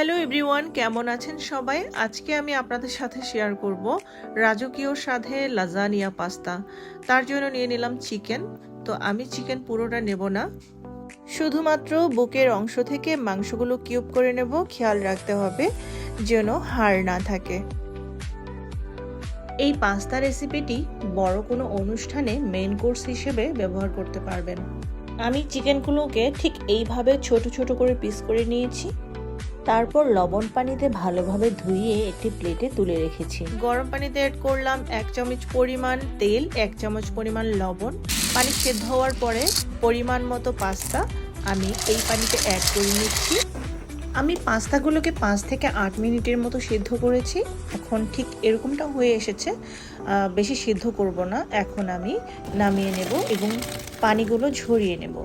Hello everyone কেমন আছেন সবাই? আজকে আমি আপনাদের সাথে শেয়ার করব রাজকীয় স্বাদে লাজানিয়া পাস্তা তার জন্য নিয়ে নিলাম চিকেন তো আমি চিকেন পুরোটা নেব না। শুধুমাত্র বুকের অংশ থেকে মাংসগুলো কিউব করে নেব। খেয়াল রাখতে হবে যেন হাড় না থাকে। এই পাস্তা রেসিপিটি বড় কোনো অনুষ্ঠানে মেন কোর্স হিসেবে ব্যবহার করতে পারবেন। আমি চিকেনগুলোকে ঠিক এইভাবে ছোট ছোট করে পিস করে নিয়েছি। তারপর লবণ পানিতে ভালোভাবে ধুইয়ে একটি প্লেটে তুলে রেখেছি। গরম পানিতে অ্যাড করলাম এক চামচ পরিমাণ তেল, এক চামচ পরিমাণ লবণ। পানি সেদ্ধ হওয়ার পরে পরিমাণ মতো পাস্তা আমি এই পানিতে অ্যাড করে নিচ্ছি। আমি পাস্তাগুলোকে পাঁচ থেকে আট মিনিটের মতো সিদ্ধ করেছি। এখন ঠিক এরকমটা হয়ে এসেছে। বেশি সিদ্ধ করব না। এখন আমি নামিয়ে নেব এবং পানিগুলো ঝরিয়ে নেব।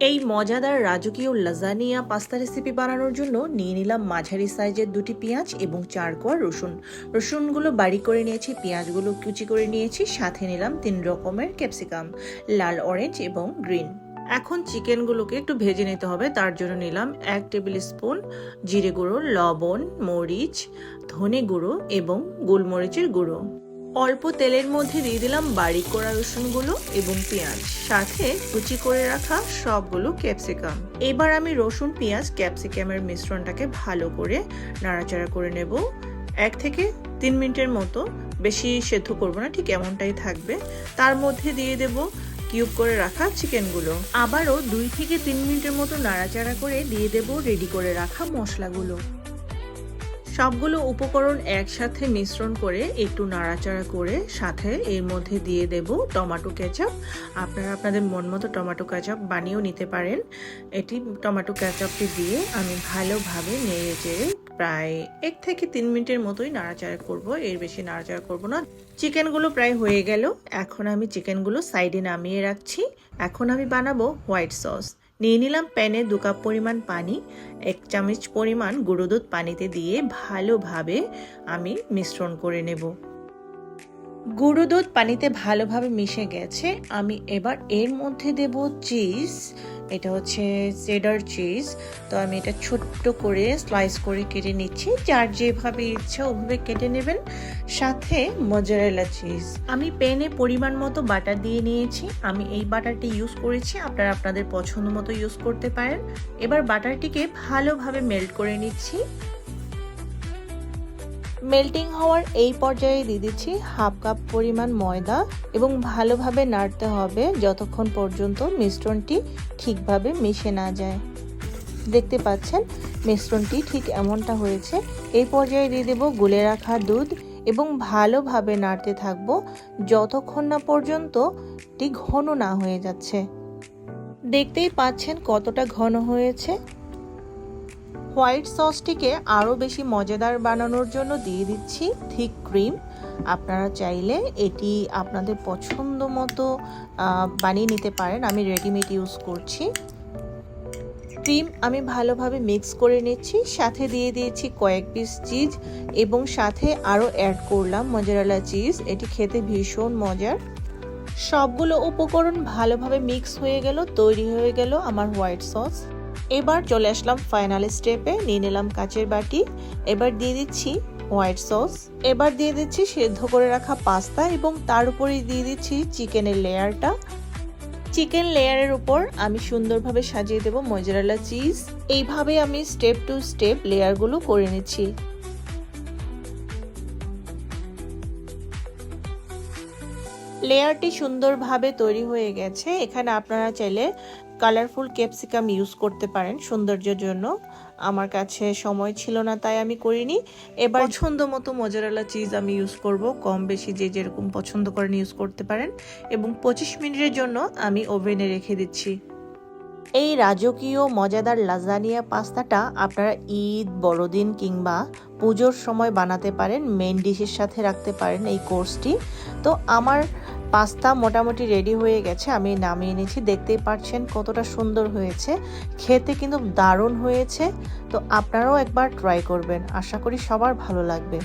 এই মজাদার রাজকীয় লাজানিয়া পাস্তা রেসিপি বানানোর জন্য নিয়ে নিলাম মাঝারি সাইজের দুটি পেঁয়াজ এবং চার কোয়া রসুন। রসুনগুলো বাড়ি করে নিয়েছি, পেঁয়াজগুলো কুচি করে নিয়েছি, সাথে নিলাম তিন রকমের ক্যাপসিকাম, লাল অরেঞ্জ এবং গ্রিন এখন চিকেনগুলোকে একটু ভেজে নিতে হবে, তার জন্য নিলাম এক টেবিল স্পুন জিরে গুঁড়ো, লবণ, মরিচ, ধনে গুঁড়ো এবং গোলমরিচের গুঁড়ো। অল্প তেলের মধ্যে দিয়ে দিলাম বারিক করা রসুনগুলো এবং পেঁয়াজ। সাথে কুচি করে রাখা সবগুলো ক্যাপসিকাম। এবার আমি রসুন, পেঁয়াজ, ক্যাপসিকামের মিশ্রণটাকে ভালো করে নাড়াচাড়া করে নেব। এক থেকে তিন মিনিটের মতো বেশি সেদ্ধ করব না, ঠিক এমনটাই থাকবে। তার মধ্যে দিয়ে দেব কিউব করে রাখা চিকেনগুলো। আবারও দুই থেকে তিন মিনিটের মতো নাড়াচাড়া করে দিয়ে দেব রেডি করে রাখা মশলাগুলো। সবগুলো উপকরণ একসাথে মিশ্রণ করে একটু নাড়াচাড়া করে সাথে এর মধ্যে দিয়ে দেব টমেটো কেচাপ। আপনারা আপনাদের মন মতো টমেটো কেচাপ বানিয়েও নিতে পারেন। এটি টমেটো কেচাপটি দিয়ে আমি ভালোভাবে নেড়ে চেড়ে প্রায় এক থেকে তিন মিনিটের মতোই নাড়াচাড়া করব। এর বেশি নাড়াচাড়া করব না। চিকেনগুলো প্রায় হয়ে গেল। এখন আমি চিকেনগুলো সাইডে নামিয়ে রাখছি। এখন আমি বানাবো হোয়াইট সস। নিয়ে নিলাম প্যানে দু কাপ পরিমাণ পানি, এক চামচ পরিমাণ গুঁড়ো দুধ পানিতে দিয়ে ভালোভাবে আমি মিশ্রণ করে নেব। গুঁড়ো দুধ পানিতে ভালোভাবে মিশে গেছে। আমি এবার এর মধ্যে দেব চিজ, এটা হচ্ছে চেডার চিজ। তো আমি এটা ছোট্ট করে স্লাইস করে কেটে নিচ্ছি। যার যেভাবে ইচ্ছা ওভাবে কেটে নেবেন। সাথে মজারেলা চিজ। আমি প্যানে পরিমাণ মতো বাটার দিয়ে নিয়েছি। আমি এই বাটারটি ইউজ করেছি। আপনারা আপনাদের পছন্দ মতো ইউজ করতে পারেন। এবার বাটারটিকে ভালোভাবে মেল্ট করে নিচ্ছি। মেল্টিং হওয়ার এই পর্যায়ে দিয়ে দিচ্ছি হাফ কাপ পরিমাণ ময়দা এবং ভালোভাবে নাড়তে হবে যতক্ষণ পর্যন্ত মিশ্রণটি ঠিকভাবে মিশে না যায়। দেখতে পাচ্ছেন, মিশ্রণটি ঠিক এমনটা হয়েছে। এই পর্যায়ে দিয়ে দেব গুলে রাখা দুধ এবং ভালোভাবে নাড়তে থাকব যতক্ষণ না পর্যন্ত টি ঘন না হয়ে যাচ্ছে। দেখতেই পাচ্ছেন কতটা ঘন হয়েছে। হোয়াইট সসটিকে আরও বেশি মজাদার বানানোর জন্য দিয়ে দিচ্ছি থিক ক্রিম। আপনারা চাইলে এটি আপনাদের পছন্দ মতো বানিয়ে নিতে পারেন। আমি রেডিমেড ইউজ করছি। ক্রিম আমি ভালোভাবে মিক্স করে নিচ্ছি। সাথে দিয়ে দিয়েছি কয়েক পিস চিজ এবং সাথে আরও অ্যাড করলাম মজারালা চিজ। এটি খেতে ভীষণ মজার। সবগুলো উপকরণ ভালোভাবে মিক্স হয়ে গেল, তৈরি হয়ে গেল আমার হোয়াইট সস। এবার চলে আসলাম ফাইনাল স্টেপে নিয়ে নিলাম কাচের বাটি। এবার দিয়ে দিচ্ছি হোয়াইট সস এবার দিয়ে দিচ্ছি সেদ্ধ করে রাখা পাস্তা এবং তার উপরে দিয়ে দিচ্ছি চিকেনের লেয়ারটা চিকেন লেয়ারের উপর আমি সুন্দরভাবে সাজিয়ে দেব মজারালা চিজ এইভাবে আমি স্টেপ টু স্টেপ লেয়ারগুলো করে নিচ্ছি। লেয়ারটি সুন্দরভাবে তৈরি হয়ে গেছে। এখানে আপনারা চাইলে কালারফুল ক্যাপসিকাম ইউজ করতে পারেন সৌন্দর্যের জন্য। আমার কাছে সময় ছিল না তাই আমি করিনি। এবার পছন্দ মতো মজারালা চিজ আমি ইউজ করব। কম বেশি যে যেরকম পছন্দ করেন ইউজ করতে পারেন। এবং পঁচিশ মিনিটের জন্য আমি ওভেনে রেখে দিচ্ছি। এই রাজকীয় মজাদার লাজানিয়া পাস্তাটা আপনারা ঈদ বড়দিন কিংবা পুজোর সময় বানাতে পারেন। মেন ডিশের সাথে রাখতে পারেন এই কোর্সটি তো আমার পাস্তা মোটামুটি রেডি হয়ে গেছে, আমি নামিয়ে নিয়েছি দেখতেই পাচ্ছেন কতটা সুন্দর হয়েছে, খেতে কিন্তু দারুণ হয়েছে। তো আপনারাও একবার ট্রাই করবেন, আশা করি সবার ভালো লাগবে।